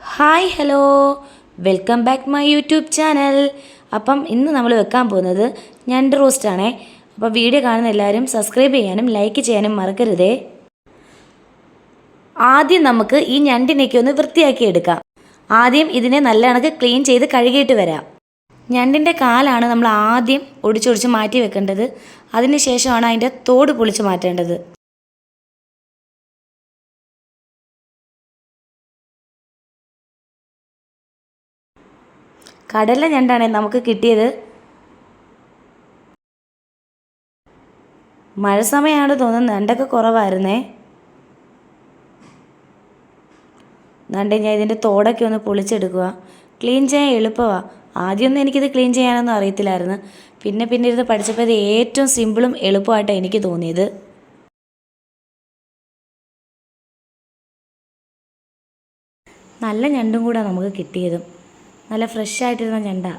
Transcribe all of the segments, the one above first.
Hi hello. Welcome back my YouTube channel. അപ്പം ഇന്ന് നമ്മൾ വെക്കാൻ പോകുന്നത് ഞണ്ട് റോസ്റ്റാണേ. അപ്പോൾ വീഡിയോ കാണുന്ന എല്ലാവരും സബ്സ്ക്രൈബ് ചെയ്യാനും ലൈക്ക് ചെയ്യാനും മറക്കരുതേ. ആദ്യം നമുക്ക് ഈ ഞണ്ടിനെയൊക്കെ ഒന്ന് വൃത്തിയാക്കി എടുക്കാം. ആദ്യം ഇതിനെ നല്ല കണക്ക് ക്ലീൻ ചെയ്ത് കഴുകിയിട്ട് വരാം. ഞണ്ടിന്റെ കാലാണ് നമ്മൾ ആദ്യം ഒടിച്ചൊടിച്ച് മാറ്റി വെക്കേണ്ടത്. അതിന് ശേഷമാണ് അതിന്റെ തോട് പൊളിച്ച് മാറ്റേണ്ടത്. കടല ഞണ്ടാണ് നമുക്ക് കിട്ടിയത്. മഴ സമയമാണ് തോന്നുന്നത് ഞണ്ടൊക്കെ കുറവായിരുന്നേ. നണ്ട് ഞാൻ ഇതിന്റെ തോടൊക്കെ ഒന്ന് പൊളിച്ചെടുക്കുക ക്ലീൻ ചെയ്യാൻ എളുപ്പമാണ് ആദ്യമൊന്നും എനിക്കിത് ക്ലീൻ ചെയ്യാനൊന്നും അറിയത്തില്ലായിരുന്നു. പിന്നെ പിന്നെ ഇരുന്ന് പഠിച്ചപ്പോൾ ഇത് ഏറ്റവും സിമ്പിളും എളുപ്പമായിട്ടാണ് എനിക്ക് തോന്നിയത്. നല്ല ഞണ്ടും കൂടെ നമുക്ക് കിട്ടിയതും. നല്ല ഫ്രഷ് ആയിട്ടിരുന്ന ഞണ്ടാ.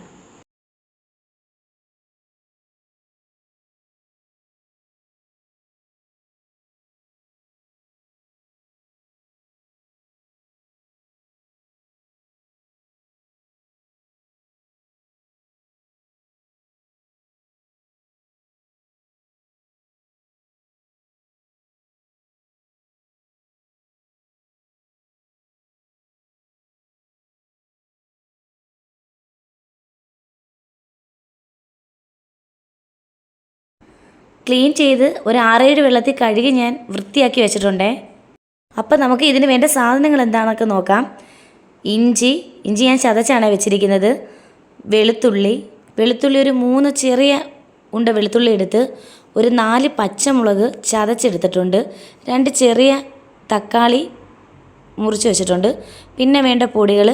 ക്ലീൻ ചെയ്ത് ഒരു ആറേഴ് വെള്ളത്തിൽ കഴുകി ഞാൻ വൃത്തിയാക്കി വെച്ചിട്ടുണ്ടേ. അപ്പോൾ നമുക്ക് ഇതിന് വേണ്ട സാധനങ്ങൾ എന്താണെന്നൊക്കെ നോക്കാം. ഇഞ്ചി ഇഞ്ചി ഞാൻ ചതച്ചാണ് വെച്ചിരിക്കുന്നത്. വെളുത്തുള്ളി വെളുത്തുള്ളി ഒരു മൂന്ന് ചെറിയ ഉണ്ട വെളുത്തുള്ളി എടുത്ത് ഒരു നാല് പച്ചമുളക് ചതച്ചെടുത്തിട്ടുണ്ട്. രണ്ട് ചെറിയ തക്കാളി മുറിച്ച് വെച്ചിട്ടുണ്ട്. പിന്നെ വേണ്ട പൊടികൾ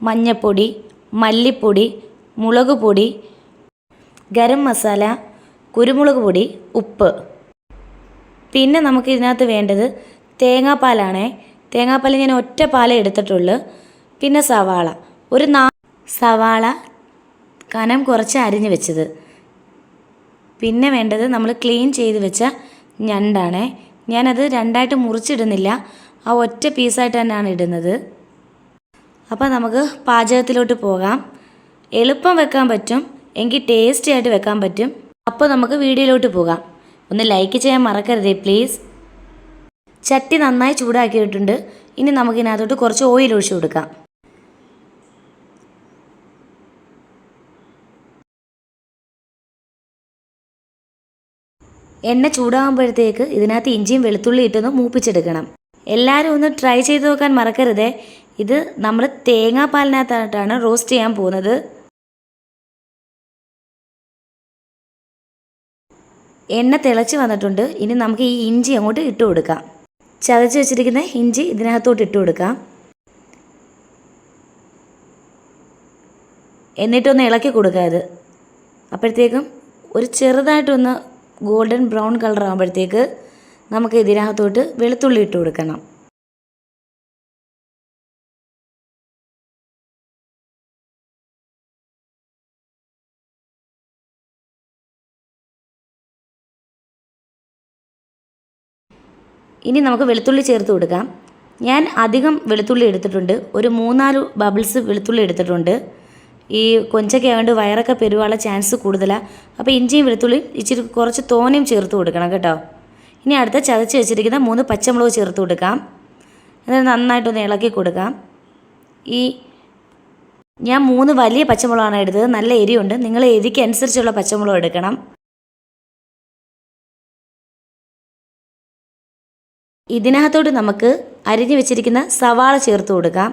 മഞ്ഞൾപ്പൊടി മല്ലിപ്പൊടി മുളക് പൊടി ഗരം മസാല കുരുമുളക് പൊടി ഉപ്പ്. പിന്നെ നമുക്ക് ഇതിനകത്ത് വേണ്ടത് തേങ്ങാപ്പാലാണേ. തേങ്ങാപ്പാൽ ഞാൻ ഒറ്റ പാലേ എടുത്തിട്ടുള്ളൂ. പിന്നെ സവാള. ഒരു നാ സവാള കനം കുറച്ച് അരിഞ്ഞ് വെച്ചത്. പിന്നെ വേണ്ടത് നമ്മൾ ക്ലീൻ ചെയ്ത് വെച്ച ഞണ്ടാണേ. ഞാനത് രണ്ടായിട്ട് മുറിച്ചിടുന്നില്ല. ആ ഒറ്റ പീസായിട്ട് തന്നെയാണ് ഇടുന്നത്. അപ്പോൾ നമുക്ക് പാചകത്തിലോട്ട് പോകാം. എളുപ്പം വെക്കാൻ പറ്റും. എങ്കിൽ ടേസ്റ്റി ആയിട്ട് വെക്കാൻ പറ്റും. അപ്പോൾ നമുക്ക് വീഡിയോയിലോട്ട് പോകാം. ഒന്ന് ലൈക്ക് ചെയ്യാൻ മറക്കരുതേ പ്ലീസ് ചട്ടി നന്നായി ചൂടാക്കിയിട്ടുണ്ട്. ഇനി നമുക്കിതിനകത്തോട്ട് കുറച്ച് ഓയിൽ ഒഴിച്ചു കൊടുക്കാം. എണ്ണ ചൂടാകുമ്പോഴത്തേക്ക് ഇതിനകത്ത് ഇഞ്ചിയും വെളുത്തുള്ളി ഇട്ടൊന്ന് മൂപ്പിച്ചെടുക്കണം. എല്ലാവരും ഒന്ന് ട്രൈ ചെയ്ത് നോക്കാൻ മറക്കരുതേ. ഇത് നമ്മൾ തേങ്ങാപ്പാലിനകത്തായിട്ടാണ് റോസ്റ്റ് ചെയ്യാൻ പോകുന്നത്. എണ്ണ തിളച്ച് വന്നിട്ടുണ്ട്. ഇനി നമുക്ക് ഈ ഇഞ്ചി അങ്ങോട്ട് ഇട്ട് കൊടുക്കാം. ചതച്ച് വെച്ചിരിക്കുന്ന ഇഞ്ചി ഇതിനകത്തോട്ട് ഇട്ട് കൊടുക്കാം. എന്നിട്ടൊന്ന് ഇളക്കി കൊടുക്കുക ഇത്. അപ്പോഴത്തേക്കും ഒരു ചെറുതായിട്ടൊന്ന് ഗോൾഡൻ ബ്രൗൺ കളർ ആകുമ്പോഴത്തേക്ക് നമുക്ക് ഇതിനകത്തോട്ട് വെളുത്തുള്ളി ഇട്ട് കൊടുക്കണം. ഇനി നമുക്ക് വെളുത്തുള്ളി ചേർത്ത് കൊടുക്കാം. ഞാൻ അധികം വെളുത്തുള്ളി എടുത്തിട്ടുണ്ട്. ഒരു മൂന്നാൽ ബബിൾസ് വെളുത്തുള്ളി എടുത്തിട്ടുണ്ട്. ഈ കൊഞ്ചൊക്കെ ആയതുകൊണ്ട് വയറൊക്കെ പെരുവാനുള്ള ചാൻസ് കൂടുതലാണ് അപ്പോൾ ഇഞ്ചിയും വെളുത്തുള്ളി ഇച്ചിരി കുറച്ച് തോനയും ചേർത്ത് കൊടുക്കണം കേട്ടോ. ഇനി അടുത്ത ചതച്ച് വെച്ചിരിക്കുന്ന മൂന്ന് പച്ചമുളക് ചേർത്ത് കൊടുക്കാം. എന്നിട്ട് നന്നായിട്ടൊന്ന് ഇളക്കി കൊടുക്കാം. ഈ ഞാൻ മൂന്ന് വലിയ പച്ചമുളകാണ് എടുത്തത്. നല്ല എരിയുണ്ട് നിങ്ങൾ എരിക്കനുസരിച്ചുള്ള പച്ചമുളക് എടുക്കണം. ഇതിനകത്തോട്ട് നമുക്ക് അരിഞ്ഞു വെച്ചിരിക്കുന്ന സവാള ചേർത്ത് കൊടുക്കാം.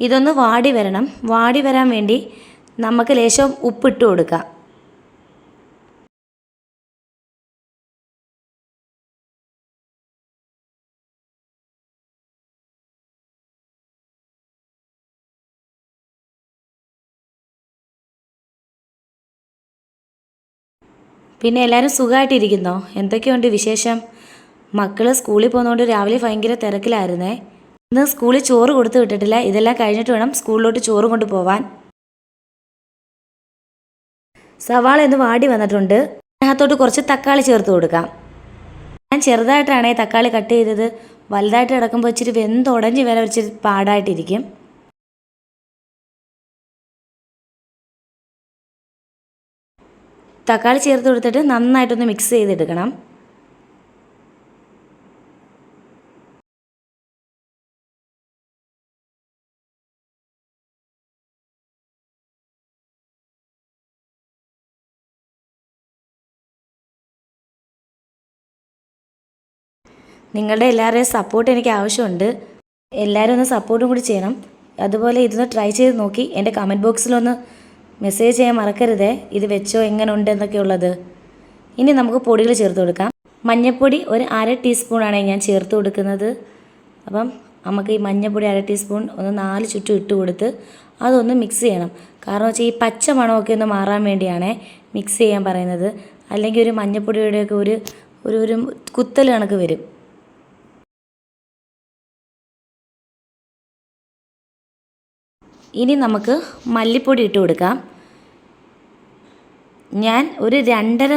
ഇതൊന്ന് വാടി വരണം. വാടി വരാൻ വേണ്ടി നമുക്ക് ലേശം ഉപ്പിട്ട് കൊടുക്കാം. പിന്നെ എല്ലാവരും സുഖമായിട്ടിരിക്കുന്നോ എന്തൊക്കെയുണ്ട് വിശേഷം? മക്കൾ സ്കൂളിൽ പോകുന്നതുകൊണ്ട് രാവിലെ ഭയങ്കര തിരക്കിലായിരുന്നേ. ഇന്ന് സ്കൂളിൽ ചോറ് കൊടുത്തു വിട്ടിട്ടില്ല. ഇതെല്ലാം കഴിഞ്ഞിട്ട് വേണം സ്കൂളിലോട്ട് ചോറ് കൊണ്ട് പോവാൻ. സവാള എന്ന് വാടി വന്നിട്ടുണ്ട്. അതിനകത്തോട്ട് കുറച്ച് തക്കാളി ചേർത്ത് കൊടുക്കാം. ഞാൻ ചെറുതായിട്ടാണ് തക്കാളി കട്ട് ചെയ്തത്. വലുതായിട്ട് കിടക്കുമ്പോൾ ഇച്ചിരി വെന്തുടഞ്ഞ് വരെ ഇച്ചിരി പാടായിട്ടിരിക്കും. തക്കാളി ചേർത്ത് കൊടുത്തിട്ട് നന്നായിട്ടൊന്ന് മിക്സ് ചെയ്തെടുക്കണം. നിങ്ങളുടെ എല്ലാവരുടെയും സപ്പോർട്ട് എനിക്ക് ആവശ്യമുണ്ട്. എല്ലാവരും ഒന്ന് സപ്പോർട്ടും കൂടി ചെയ്യണം. അതുപോലെ ഇതൊന്ന് ട്രൈ ചെയ്ത് നോക്കി. എന്റെ കമന്റ് ബോക്സിലൊന്ന് മെസ്സേജ് ചെയ്യാൻ മറക്കരുതേ. ഇത് വെച്ചോ എങ്ങനെ ഉണ്ട് എന്നൊക്കെ ഉള്ളത് ഇനി നമുക്ക് പൊടികൾ ചേർത്ത് കൊടുക്കാം. മഞ്ഞൾപ്പൊടി ഒരു അര ടീസ്പൂണാണ് ഞാൻ ചേർത്ത് കൊടുക്കുന്നത്. അപ്പം നമുക്ക് ഈ മഞ്ഞൾപ്പൊടി അര ടീസ്പൂൺ ഒന്ന് നാല് ചുറ്റും ഇട്ട് കൊടുത്ത് അതൊന്ന് മിക്സ് ചെയ്യണം. കാരണം വെച്ചാൽ ഈ പച്ച മണമൊക്കെ ഒന്ന് മാറാൻ വേണ്ടിയാണ് മിക്സ് ചെയ്യാൻ പറയുന്നത്. അല്ലെങ്കിൽ ഒരു മഞ്ഞൾപ്പൊടിയുടെയൊക്കെ ഒരു ഒരു ഒരു കുത്തൽ കണക്ക് വരും. ഇനി നമുക്ക് മല്ലിപ്പൊടി ഇട്ട് കൊടുക്കാം. ഞാൻ ഒരു രണ്ടര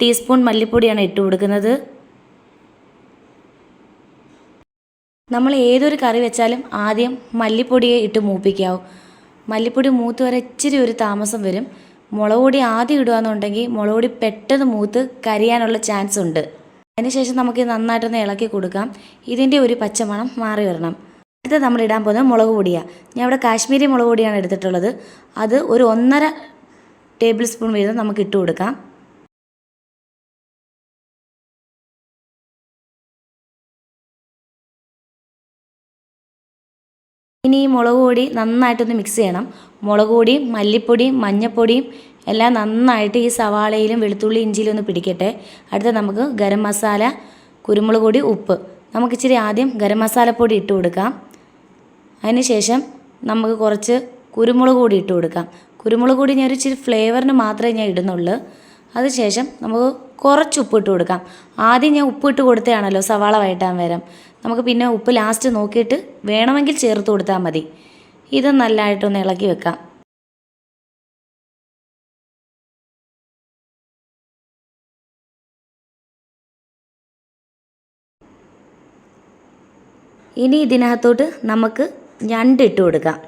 ടീസ്പൂൺ മല്ലിപ്പൊടിയാണ് ഇട്ട് കൊടുക്കുന്നത്. നമ്മൾ ഏതൊരു കറി വെച്ചാലും ആദ്യം മല്ലിപ്പൊടിയെ ഇട്ട് മൂപ്പിക്കാവും. മല്ലിപ്പൊടി മൂത്ത് വരെ ഇച്ചിരി ഒരു താമസം വരും. മുളക് പൊടി ആദ്യം ഇടുകയെന്നുണ്ടെങ്കിൽ മുളക് പൊടി പെട്ടെന്ന് മൂത്ത് കരിയാനുള്ള ചാൻസ് ഉണ്ട്. അതിനുശേഷം നമുക്ക് നന്നായിട്ടൊന്ന് ഇളക്കി കൊടുക്കാം. ഇതിന്റെ ഒരു പച്ചമണം മാറി വരണം. അടുത്ത നമ്മൾ ഇടാൻ പോകുന്നത് മുളക് പൊടിയാണ് ഞാൻ ഇവിടെ കാശ്മീരി മുളക് പൊടിയാണ് എടുത്തിട്ടുള്ളത്. അത് ഒരു ഒന്നര ടേബിൾ സ്പൂൺ വീതം നമുക്ക് ഇട്ട് കൊടുക്കാം. ഇനി ഈ മുളക് പൊടി നന്നായിട്ടൊന്ന് മിക്സ് ചെയ്യണം. മുളക് പൊടിയും മല്ലിപ്പൊടിയും മഞ്ഞൾപ്പൊടിയും എല്ലാം നന്നായിട്ട് ഈ സവാളയിലും വെളുത്തുള്ളി ഇഞ്ചിയിലും ഒന്ന് പിടിക്കട്ടെ. അടുത്ത നമുക്ക് ഗരം മസാല കുരുമുളക് പൊടി ഉപ്പ്. നമുക്കിച്ചിരി ആദ്യം ഗരം മസാലപ്പൊടി ഇട്ട് കൊടുക്കാം. അതിന് ശേഷം നമുക്ക് കുറച്ച് കുരുമുളക് കൂടി ഇട്ട് കൊടുക്കാം. കുരുമുളക് കൂടി ഞാൻ ഒരു ഇച്ചിരി ഫ്ലേവറിന് മാത്രമേ ഞാൻ ഇടുന്നുള്ളൂ. അതിനുശേഷം നമുക്ക് കുറച്ച് ഉപ്പ് ഇട്ട് കൊടുക്കാം. ആദ്യം ഞാൻ ഉപ്പ് ഇട്ട് കൊടുത്തതാണല്ലോ സവാള വഴറ്റാൻ വരാം. നമുക്ക് പിന്നെ ഉപ്പ് ലാസ്റ്റ് നോക്കിയിട്ട് വേണമെങ്കിൽ ചേർത്ത് കൊടുത്താൽ മതി. ഇത് നല്ലതായിട്ടൊന്ന് ഇളക്കി വെക്കാം. ഇനി ഇതിനകത്തോട്ട് നമുക്ക് ഞണ്ട് ഇട്ട് കൊടുക്കാം.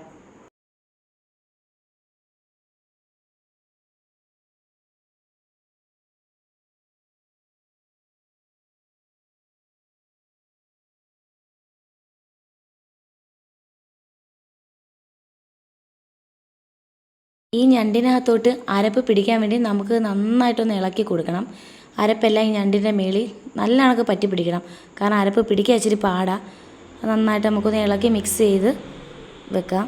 ഈ ഞണ്ടിനകത്തോട്ട് അരപ്പ് പിടിക്കാൻ വേണ്ടി നമുക്ക് നന്നായിട്ടൊന്ന് ഇളക്കി കൊടുക്കണം. അരപ്പെല്ലാം ഈ ഞണ്ടിന്റെ മേളിൽ നല്ല കണക്ക് പറ്റി പിടിക്കണം കാരണം അരപ്പ് പിടിക്കാൻ ഇച്ചിരി പാടാ. നന്നായിട്ട് നമുക്കൊന്ന് ഇളക്കി മിക്സ് ചെയ്ത് വെക്കാം.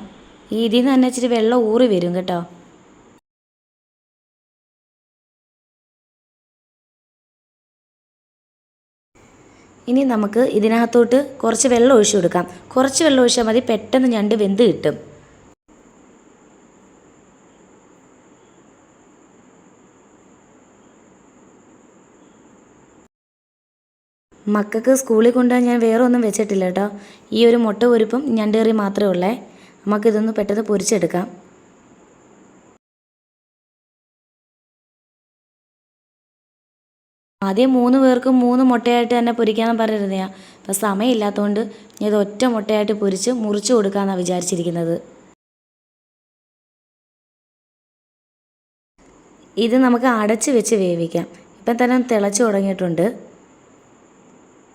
ഈ ഇതിൽ നിന്ന് തന്നെ ഇച്ചിരി വെള്ളം ഊറി വരും കേട്ടോ. ഇനി നമുക്ക് ഇതിനകത്തോട്ട് കുറച്ച് വെള്ളം ഒഴിച്ചു കൊടുക്കാം. കുറച്ച് വെള്ളം ഒഴിച്ചാൽ മതി പെട്ടെന്ന് ഞണ്ട് വെന്ത് കിട്ടും. മക്കൾക്ക് സ്കൂളിൽ കൊണ്ടുപോകാൻ ഞാൻ വേറെ ഒന്നും വെച്ചിട്ടില്ല കേട്ടോ. ഈ ഒരു മുട്ട പൊരിപ്പും ഞണ്ട് കറി മാത്രമേ ഉള്ളേ. നമുക്ക് ഇതൊന്ന് പെട്ടെന്ന് പൊരിച്ചെടുക്കാം. ആദ്യം മൂന്ന് പേർക്കും മൂന്ന് മുട്ടയായിട്ട് തന്നെ പൊരിക്കാമെന്ന് പറഞ്ഞിരുന്നയാ. അപ്പം സമയമില്ലാത്തതുകൊണ്ട് ഞാൻ ഇത് ഒറ്റ മുട്ടയായിട്ട് പൊരിച്ച് മുറിച്ച് കൊടുക്കാമെന്നാണ് വിചാരിച്ചിരിക്കുന്നത്. ഇത് നമുക്ക് അടച്ച് വെച്ച് വേവിക്കാം. ഇപ്പം തന്നെ തിളച്ച് തുടങ്ങിയിട്ടുണ്ട്.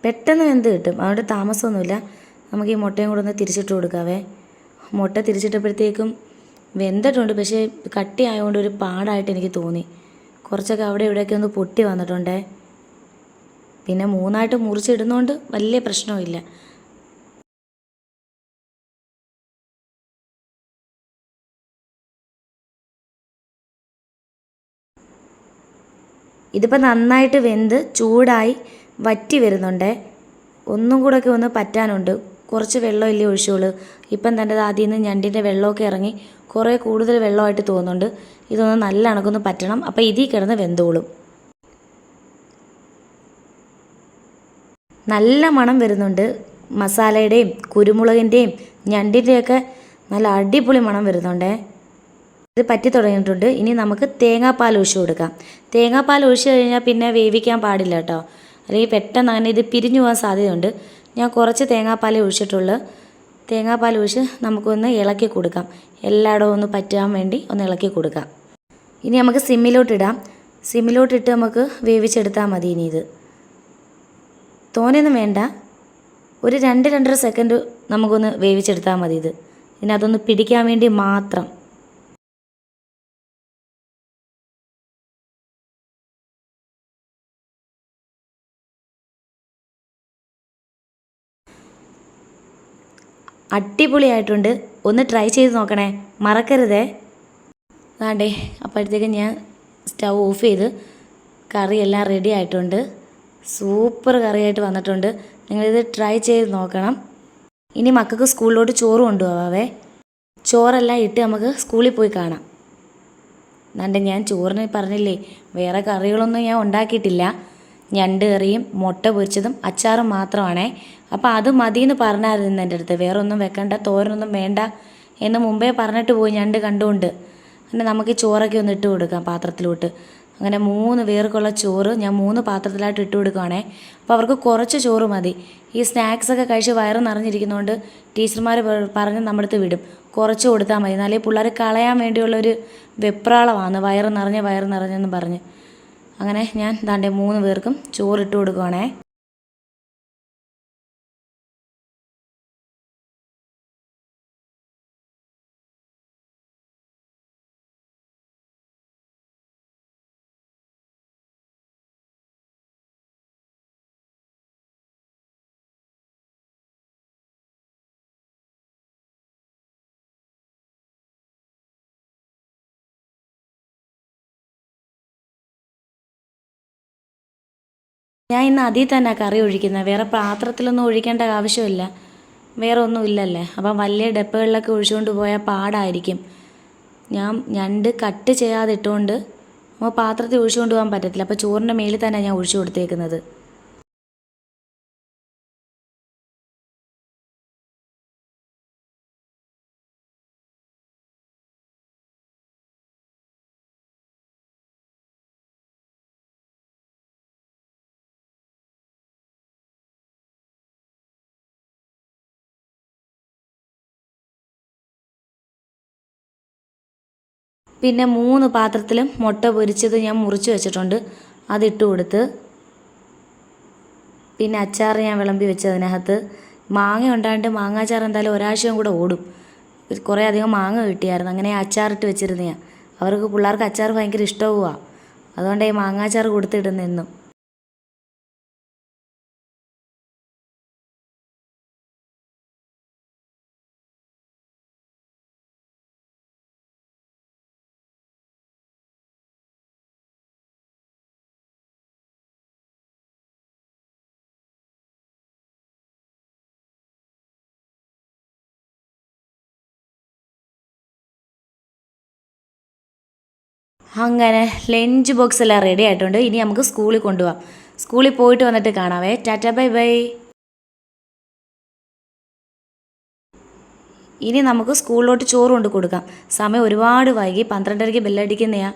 പെട്ടെന്ന് വെന്ത് കിട്ടും? അതുകൊണ്ട് താമസമൊന്നുമില്ല. നമുക്ക് ഈ മുട്ടയും കൂടെ ഒന്ന് തിരിച്ചിട്ട് കൊടുക്കാവേ. മുട്ട തിരിച്ചിട്ടപ്പോഴത്തേക്കും വെന്തിട്ടുണ്ട് പക്ഷേ കട്ടി ആയതുകൊണ്ട് ഒരു പാടായിട്ട് എനിക്ക് തോന്നി. കുറച്ചൊക്കെ അവിടെ ഇവിടെയൊക്കെ ഒന്ന് പൊട്ടി വന്നിട്ടുണ്ടേ. പിന്നെ മൂന്നായിട്ട് മുറിച്ചിടുന്നതുകൊണ്ട് വലിയ പ്രശ്നമില്ല ഇതിപ്പോൾ നന്നായിട്ട് വെന്ത് ചൂടായി. വറ്റി വരുന്നുണ്ട്. ഒന്നും കൂടെയൊക്കെ ഒന്ന് പറ്റാനുണ്ട്. കുറച്ച് വെള്ളം ഇല്ലേ ഒഴിച്ചോളൂ ഇപ്പം തന്റെ ആദ്യം നിന്ന് ഞണ്ടിന്റെ വെള്ളമൊക്കെ ഇറങ്ങി കുറേ കൂടുതൽ വെള്ളമായിട്ട് തോന്നുന്നുണ്ട്. ഇതൊന്ന് നല്ല കണക്കൊന്ന് പറ്റണം. അപ്പോൾ ഇതിൽ കിടന്ന് വെന്തോളും. നല്ല മണം വരുന്നുണ്ട്. മസാലയുടെയും കുരുമുളകിന്റെയും ഞണ്ടിന്റെയൊക്കെ നല്ല അടിപൊളി മണം വരുന്നുണ്ടേ. ഇത് പറ്റി തുടങ്ങിയിട്ടുണ്ട്. ഇനി നമുക്ക് തേങ്ങാപ്പാൽ ഒഴിച്ച് കൊടുക്കാം. തേങ്ങാപ്പാൽ ഒഴിച്ച് കഴിഞ്ഞാൽ പിന്നെ വേവിക്കാൻ പാടില്ല കേട്ടോ. അല്ലെങ്കിൽ പെട്ടെന്ന് അങ്ങനെ ഇത് പിരിഞ്ഞു പോകാൻ സാധ്യതയുണ്ട്. ഞാൻ കുറച്ച് തേങ്ങാപ്പാൽ ഒഴിച്ചിട്ടുള്ളൂ. തേങ്ങാപ്പാൽ ഒഴിച്ച് നമുക്കൊന്ന് ഇളക്കി കൊടുക്കാം. എല്ലായിടവും ഒന്ന് പറ്റാൻ വേണ്ടി ഒന്ന് ഇളക്കി കൊടുക്കാം. ഇനി നമുക്ക് സിമ്മിലോട്ടിടാം സിമ്മിലോട്ടിട്ട് നമുക്ക് വേവിച്ചെടുത്താൽ മതി ഇനി ഇത്. തോനെയൊന്നും വേണ്ട. ഒരു രണ്ട് രണ്ടര സെക്കൻഡ് നമുക്കൊന്ന് വേവിച്ചെടുത്താൽ മതി ഇത്. ഇനി അതൊന്ന് പിടിക്കാൻ വേണ്ടി മാത്രം. അടിപൊളിയായിട്ടുണ്ട്. ഒന്ന് ട്രൈ ചെയ്ത് നോക്കണേ. മറക്കരുതേ. വേണ്ടേ അപ്പോഴത്തേക്ക് ഞാൻ സ്റ്റൗ ഓഫ് ചെയ്ത് കറിയെല്ലാം റെഡി ആയിട്ടുണ്ട്. സൂപ്പർ കറിയായിട്ട് വന്നിട്ടുണ്ട്. നിങ്ങളിത് ട്രൈ ചെയ്ത് നോക്കണം. ഇനി മക്കൾക്ക് സ്കൂളിലോട്ട് ചോറ് കൊണ്ടുപോവാവേ. ചോറെല്ലാം ഇട്ട് നമുക്ക് സ്കൂളിൽ പോയി കാണാം. നണ്ടെ ഞാൻ ചോറിന് പറഞ്ഞില്ലേ വേറെ കറികളൊന്നും ഞാൻ ഉണ്ടാക്കിയിട്ടില്ല. ഞണ്ട് കറിയും മുട്ട പൊരിച്ചതും അച്ചാറും മാത്രമാണേ. അപ്പോൾ അത് മതിയെന്ന് പറഞ്ഞായിരുന്നു എന്റെ അടുത്ത്. വേറെ ഒന്നും വെക്കണ്ട തോരനൊന്നും വേണ്ട എന്ന് മുമ്പേ പറഞ്ഞിട്ട് പോയി ഞണ്ട് കണ്ടുകൊണ്ട്. അങ്ങനെ നമുക്ക് ചോറൊക്കെ ഒന്ന് ഇട്ട് കൊടുക്കാം പാത്രത്തിലോട്ട്. അങ്ങനെ മൂന്ന് പേർക്കുള്ള ചോറ് ഞാൻ മൂന്ന് പാത്രത്തിലായിട്ട് ഇട്ട് കൊടുക്കുവാണേ. അപ്പോൾ അവർക്ക് കുറച്ച് ചോറ് മതി. ഈ സ്നാക്സൊക്കെ കഴിച്ച് വയറ് നിറഞ്ഞിരിക്കുന്നതുകൊണ്ട് ടീച്ചർമാർ പറഞ്ഞ് നമ്മുടെ വിടും. കുറച്ച് കൊടുത്താൽ മതി. എന്നാലേ പിള്ളേർ കളയാൻ വേണ്ടിയുള്ളൊരു വെപ്രാളമാണ്. വയറ് നിറഞ്ഞ് വയറ് നിറഞ്ഞെന്ന് പറഞ്ഞ്. അങ്ങനെ ഞാൻ ദാണ്ടെ മൂന്ന് പേർക്കും ചോറിട്ട് കൊടുക്കുവാണേ. ഞാൻ ഇന്ന് അതിൽ തന്നെ കറി ഒഴിക്കുന്നത്. വേറെ പാത്രത്തിലൊന്നും ഒഴിക്കേണ്ട ആവശ്യമില്ല. വേറെ ഒന്നും ഇല്ലല്ലേ? അപ്പം വലിയ ഡപ്പകളിലൊക്കെ ഒഴിച്ചുകൊണ്ട് പോയാൽ പാടായിരിക്കും. ഞാൻ ഞണ്ട് കട്ട് ചെയ്യാതിട്ടുകൊണ്ട് അപ്പോൾ പാത്രത്തിൽ ഒഴിച്ചുകൊണ്ട് പോകാൻ പറ്റത്തില്ല. അപ്പോൾ ചോറിന്റെ മേളിൽ തന്നെ ഞാൻ ഒഴിച്ചു കൊടുത്തേക്കുന്നത്. പിന്നെ മൂന്ന് പാത്രത്തിലും മുട്ട പൊരിച്ചത് ഞാൻ മുറിച്ച് വെച്ചിട്ടുണ്ട്. അതിട്ട് കൊടുത്ത് പിന്നെ അച്ചാർ ഞാൻ വിളമ്പി വെച്ചതിനകത്ത് മാങ്ങ ഉണ്ടായിട്ട് മാങ്ങാച്ചാർ എന്തായാലും ഒരാഴ്ചയും കൂടെ ഓടും. കുറേ അധികം മാങ്ങ കിട്ടിയായിരുന്നു. അങ്ങനെ അച്ചാറിട്ട് വെച്ചിരുന്ന ഞാൻ. അവർക്ക് പിള്ളേർക്ക് അച്ചാർ ഭയങ്കര ഇഷ്ടവുമാണ് അതുകൊണ്ട് ഈ മാങ്ങാച്ചാർ കൊടുത്തിടുന്നെന്നും അങ്ങനെ ലഞ്ച് ബോക്സ് എല്ലാം റെഡി ആയിട്ടുണ്ട്. ഇനി നമുക്ക് സ്കൂളിൽ കൊണ്ടുപോകാം സ്കൂളിൽ പോയിട്ട് വന്നിട്ട് കാണാവേ. Ta ta bye bye. ഇനി നമുക്ക് സ്കൂളിലോട്ട് ചോറ് കൊണ്ട് കൊടുക്കാം. സമയം ഒരുപാട് വൈകി. പന്ത്രണ്ടരയ്ക്ക് ബെല്ലടിക്കുന്നയാ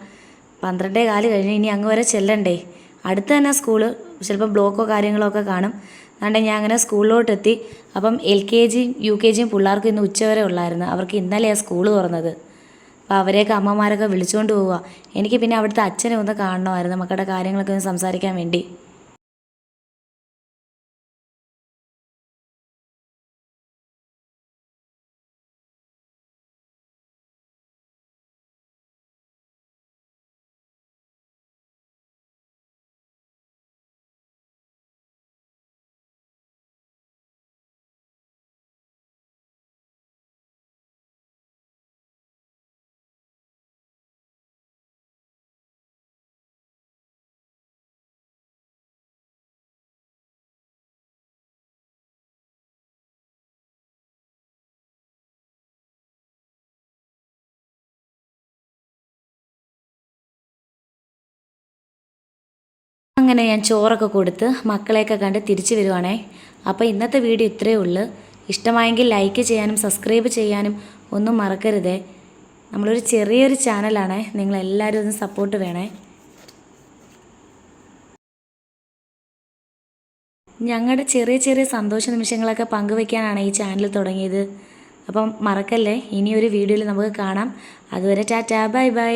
പന്ത്രണ്ടേ കാൽ കഴിഞ്ഞ് ഇനി അങ്ങ് വരെ ചെല്ലണ്ടേ. അടുത്ത് തന്നെ സ്കൂൾ. ചിലപ്പോൾ ബ്ലോക്കോ കാര്യങ്ങളോ ഒക്കെ കാണും. അതുകൊണ്ട് ഞാൻ അങ്ങനെ സ്കൂളിലോട്ട് എത്തി. അപ്പം എൽ കെ ജിയും യു കെ ജിയും പിള്ളേർക്ക് ഇന്ന് ഉച്ചവരെ ഉള്ളായിരുന്നു. അവർക്ക് ഇന്നലെയാണ് സ്കൂൾ തുറന്നത്. അപ്പോൾ അവരെയൊക്കെ അമ്മമാരൊക്കെ വിളിച്ചുകൊണ്ട് പോവുക. എനിക്ക് പിന്നെ അവിടുത്തെ അച്ഛനെ ഒന്ന് കാണണമായിരുന്നു. മക്കളുടെ കാര്യങ്ങളൊക്കെ ഒന്ന് സംസാരിക്കാൻ വേണ്ടി. അങ്ങനെ ഞാൻ ചോറൊക്കെ കൊടുത്ത് മക്കളെയൊക്കെ കണ്ട് തിരിച്ചു വരുവാണേ. അപ്പോൾ ഇന്നത്തെ വീഡിയോ ഇത്രയേ ഉള്ളൂ. ഇഷ്ടമായെങ്കിൽ ലൈക്ക് ചെയ്യാനും സബ്സ്ക്രൈബ് ചെയ്യാനും ഒന്നും മറക്കരുതേ. നമ്മളൊരു ചെറിയൊരു ചാനലാണേ. നിങ്ങളെല്ലാവരും ഒന്ന് സപ്പോർട്ട് വേണേ. ഞങ്ങളുടെ ചെറിയ ചെറിയ സന്തോഷ നിമിഷങ്ങളൊക്കെ പങ്കുവെക്കാനാണ് ഈ ചാനൽ തുടങ്ങിയത്. അപ്പം മറക്കല്ലേ? ഇനിയൊരു വീഡിയോയിൽ നമുക്ക് കാണാം. അതുവരെ ടാറ്റാ ബൈ ബൈ.